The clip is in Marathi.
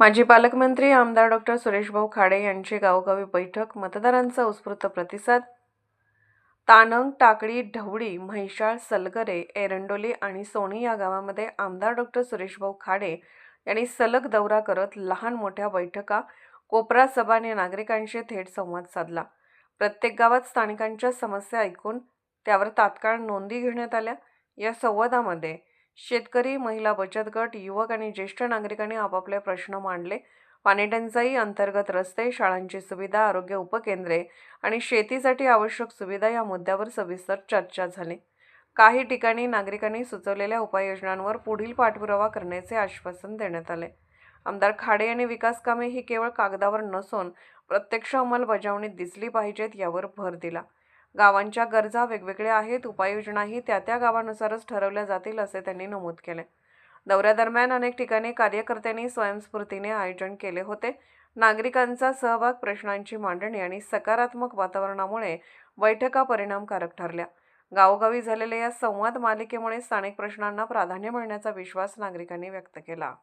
माजी पालकमंत्री आमदार डॉक्टर सुरेशभाऊ खाडे यांची गावोगावी बैठक मतदारांचा उत्स्फूर्त प्रतिसाद तानंग टाकळी ढवळी म्हैशाळ सलगरे एरंडोली आणि सोनी या गावामध्ये आमदार डॉक्टर सुरेशभाऊ खाडे यांनी सलग दौरा करत लहान मोठ्या बैठका कोपरा सभाने नागरिकांशी थेट संवाद साधला. प्रत्येक गावात स्थानिकांच्या समस्या ऐकून त्यावर तात्काळ नोंदी घेण्यात आल्या. या संवादामध्ये शेतकरी महिला बचत गट युवक आणि ज्येष्ठ नागरिकांनी आपापले प्रश्न मांडले. पाणी टंचाई अंतर्गत रस्ते शाळांची सुविधा आरोग्य उपकेंद्रे आणि शेतीसाठी आवश्यक सुविधा या मुद्द्यावर सविस्तर चर्चा झाली. काही ठिकाणी नागरिकांनी सुचवलेल्या उपाययोजनांवर पुढील पाठपुरावा करण्याचे आश्वासन देण्यात आले. आमदार खाडे यांनी विकास कामे ही केवळ कागदावर नसून प्रत्यक्ष अंमलबजावणीत दिसली पाहिजेत यावर भर दिला. गावांच्या गरजा वेगवेगळ्या आहेत उपाययोजनाही त्या त्या गावानुसारच ठरवल्या जातील असे त्यांनी नमूद केले. दौऱ्यादरम्यान अनेक ठिकाणी कार्यकर्त्यांनी स्वयंस्फूर्तीने आयोजन केले होते. नागरिकांचा सहभाग प्रश्नांची मांडणी आणि सकारात्मक वातावरणामुळे बैठका परिणामकारक ठरल्या. गावोगावी झालेल्या या संवाद मालिकेमुळे स्थानिक प्रश्नांना प्राधान्य मिळण्याचा विश्वास नागरिकांनी व्यक्त केला.